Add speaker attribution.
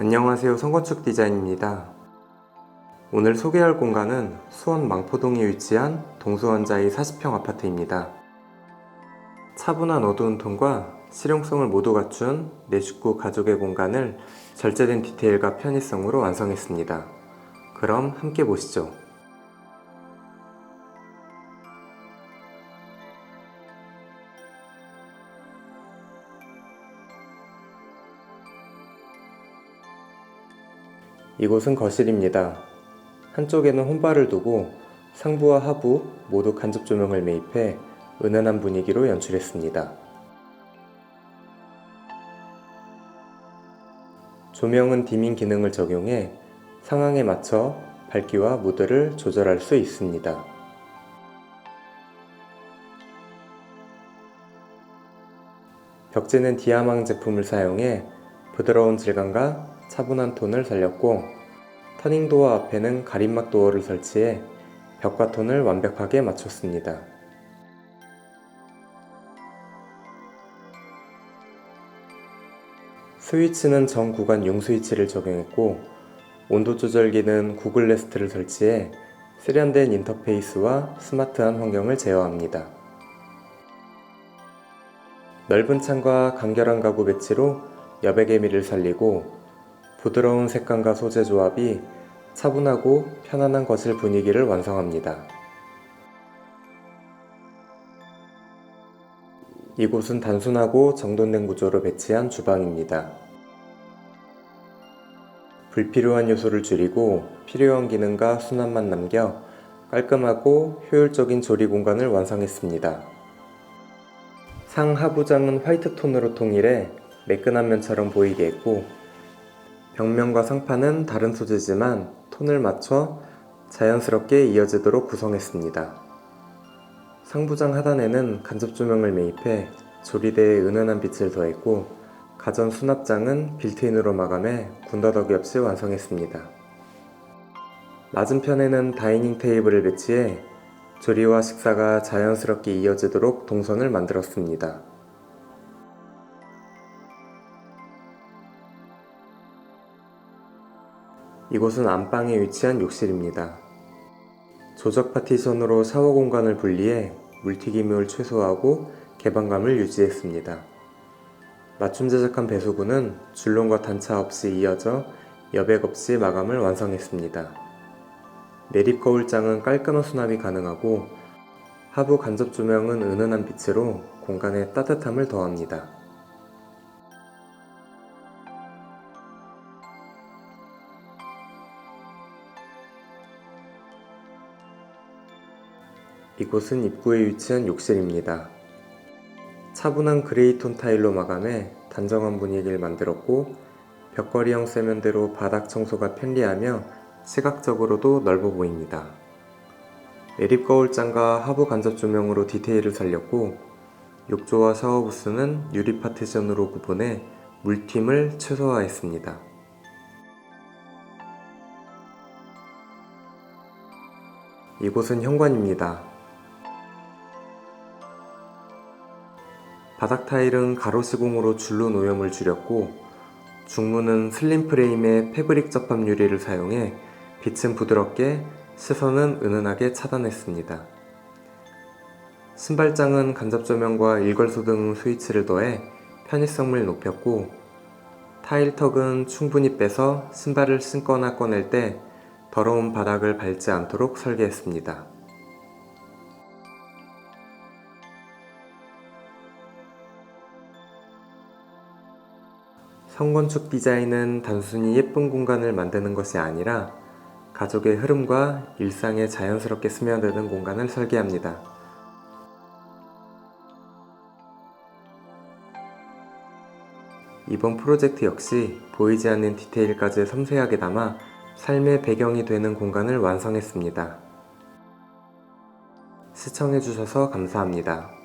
Speaker 1: 안녕하세요. 성건축 디자인입니다. 오늘 소개할 공간은 수원 망포동에 위치한 동수원자의 40평 아파트입니다. 차분한 어두운 톤과 실용성을 모두 갖춘 내 식구 가족의 공간을 절제된 디테일과 편의성으로 완성했습니다. 그럼 함께 보시죠. 이곳은 거실입니다. 한쪽에는 혼발을 두고 상부와 하부 모두 간접 조명을 매입해 은은한 분위기로 연출했습니다. 조명은 디밍 기능을 적용해 상황에 맞춰 밝기와 무드를 조절할 수 있습니다. 벽지는 디아망 제품을 사용해 부드러운 질감과 차분한 톤을 살렸고 터닝 도어 앞에는 가림막 도어를 설치해 벽과 톤을 완벽하게 맞췄습니다. 스위치는 전 구간 융 스위치를 적용했고 온도 조절기는 구글 네스트를 설치해 세련된 인터페이스와 스마트한 환경을 제어합니다. 넓은 창과 간결한 가구 배치로 여백의 미를 살리고 부드러운 색감과 소재 조합이 차분하고 편안한 거실 분위기를 완성합니다. 이곳은 단순하고 정돈된 구조로 배치한 주방입니다. 불필요한 요소를 줄이고 필요한 기능과 수납만 남겨 깔끔하고 효율적인 조리 공간을 완성했습니다. 상하부장은 화이트 톤으로 통일해 매끈한 면처럼 보이게 했고 벽면과 상판은 다른 소재지만 톤을 맞춰 자연스럽게 이어지도록 구성했습니다. 상부장 하단에는 간접 조명을 매입해 조리대에 은은한 빛을 더했고 가전 수납장은 빌트인으로 마감해 군더더기 없이 완성했습니다. 맞은편에는 다이닝 테이블을 배치해 조리와 식사가 자연스럽게 이어지도록 동선을 만들었습니다. 이곳은 안방에 위치한 욕실입니다. 조적 파티션으로 샤워 공간을 분리해 물튀김을 최소화하고 개방감을 유지했습니다. 맞춤 제작한 배수구는 줄눈과 단차 없이 이어져 여백 없이 마감을 완성했습니다. 내립 거울장은 깔끔한 수납이 가능하고 하부 간접 조명은 은은한 빛으로 공간에 따뜻함을 더합니다. 이곳은 입구에 위치한 욕실입니다. 차분한 그레이톤 타일로 마감해 단정한 분위기를 만들었고 벽걸이형 세면대로 바닥 청소가 편리하며 시각적으로도 넓어 보입니다. 내립 거울장과 하부 간접 조명으로 디테일을 살렸고 욕조와 샤워 부스는 유리 파티션으로 구분해 물팀을 최소화했습니다. 이곳은 현관입니다. 바닥 타일은 가로 시공으로 줄눈 오염을 줄였고 중문은 슬림 프레임의 패브릭 접합 유리를 사용해 빛은 부드럽게 시선은 은은하게 차단했습니다. 신발장은 간접 조명과 일걸소 등 스위치를 더해 편의성을 높였고 타일 턱은 충분히 빼서 신발을 신거나 꺼낼 때 더러운 바닥을 밟지 않도록 설계했습니다. 성건축 디자인은 단순히 예쁜 공간을 만드는 것이 아니라 가족의 흐름과 일상에 자연스럽게 스며드는 공간을 설계합니다. 이번 프로젝트 역시 보이지 않는 디테일까지 섬세하게 담아 삶의 배경이 되는 공간을 완성했습니다. 시청해주셔서 감사합니다.